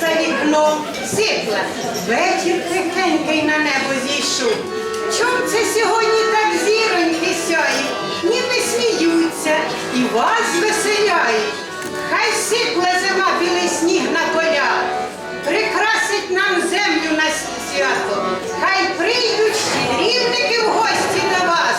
за вікном сипла. Вечір тихенький на небо зійшов. Чом це сьогодні так зіроньки сяє? Ніби сміються і вас веселяють. Хай сипле зима білий сніг на поля, прикрасить нам землю на свято. Хай прийдуть рівники в гості до вас.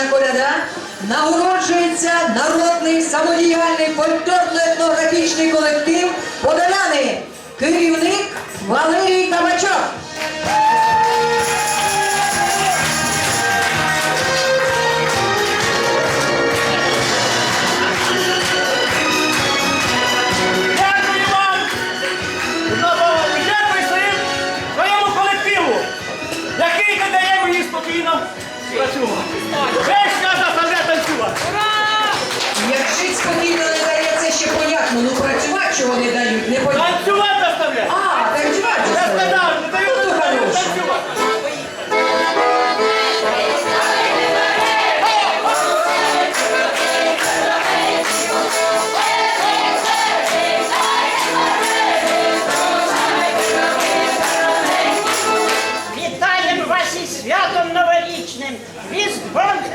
наша коляда нагороджується народний самодіяльний фольклорно-етнографічний колектив Подоляни, керівник Валерій Табачок. Весь час заставляє танцювати. Як жить спокійно не дається ще понятно, ну працювати чого не дають, не понятно. Танцювати заставляє. А, танцювати Я сказав, не даю, Ну, не даю танцювати.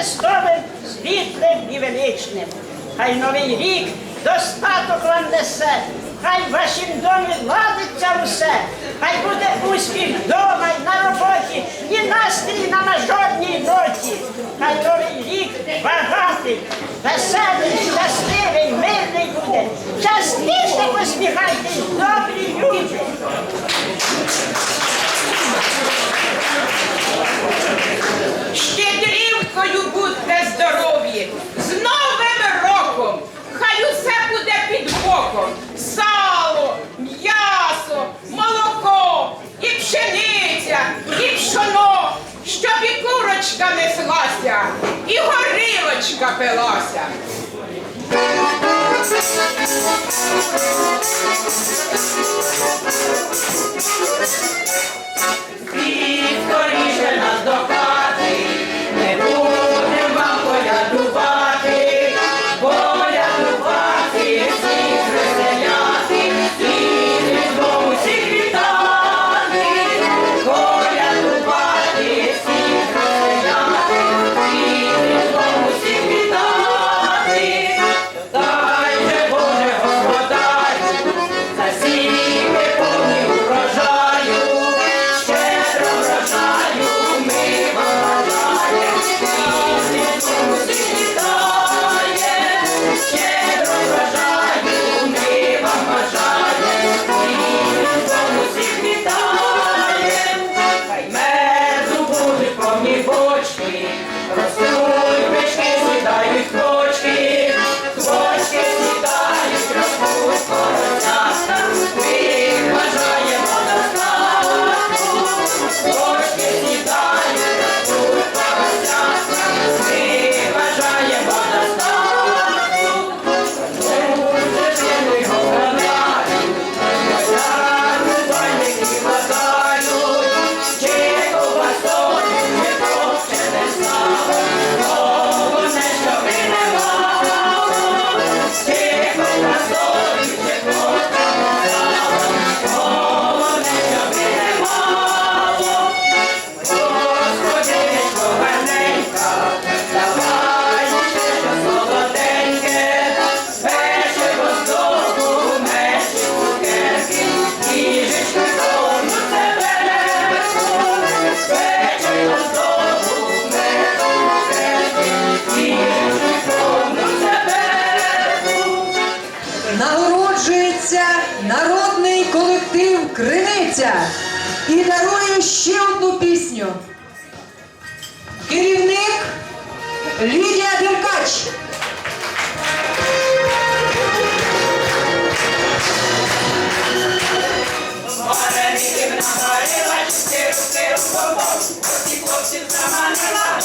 Христовим, світлим і величним. Хай новий рік достаток вам несе, хай в вашім домі ладиться усе, хай буде успіх вдома й на роботі, і настрій на мажорній ноті. Хай новий рік багатий, веселий, щасливий, мирний буде. Частіше посміхайтесь, добрі люди. Курочка неслася, і горілочка пилася. І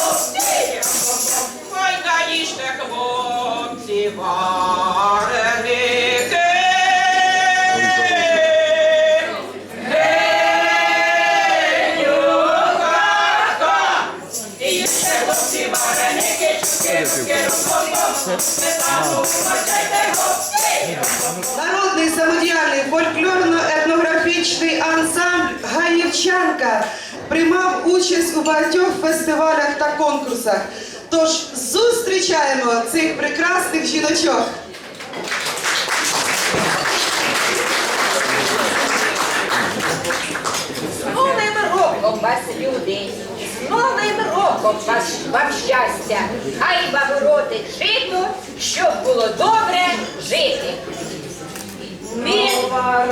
гості рукомом. Ой, конечно, хлопці, вареники. Народний самодіяльний фольклорно-етнографічний ансамбль Гаївчанка приймав участь у багатьох фестивалях та конкурсах. Тож зустрічаємо цих прекрасних жіночок. Новим роком вас, люди! Новим роком вас вам щастя! Хай вам родить житло, щоб було добре жити! Нова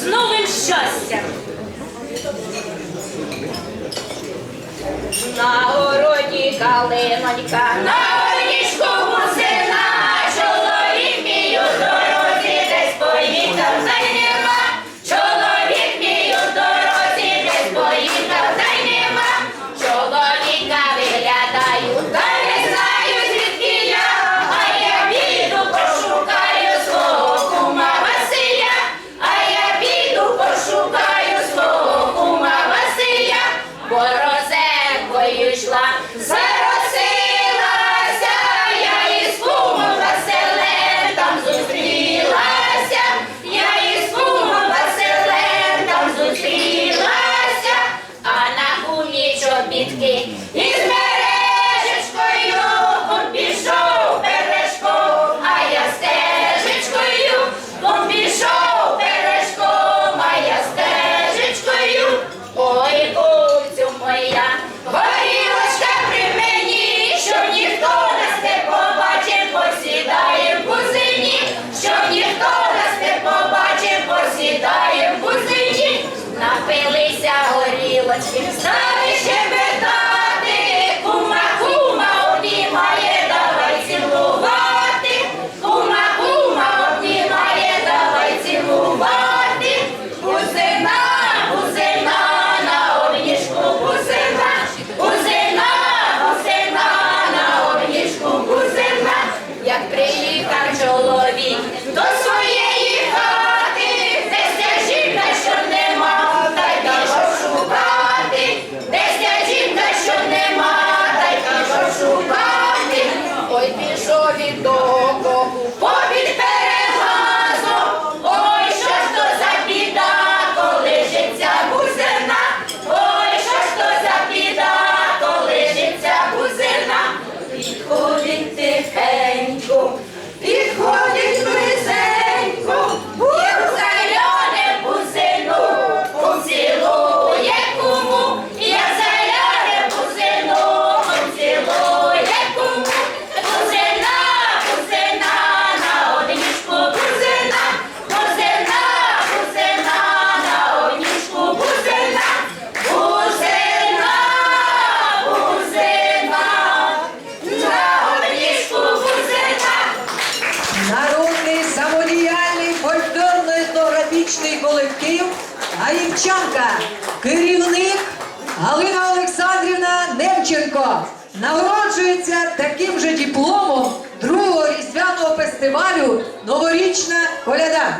з новим щастям. На городі калинонька. let's get started. Дівчанка, керівник Галина Олександрівна Немченко народжується таким же дипломом другого різдвяного фестивалю Новорічна коляда.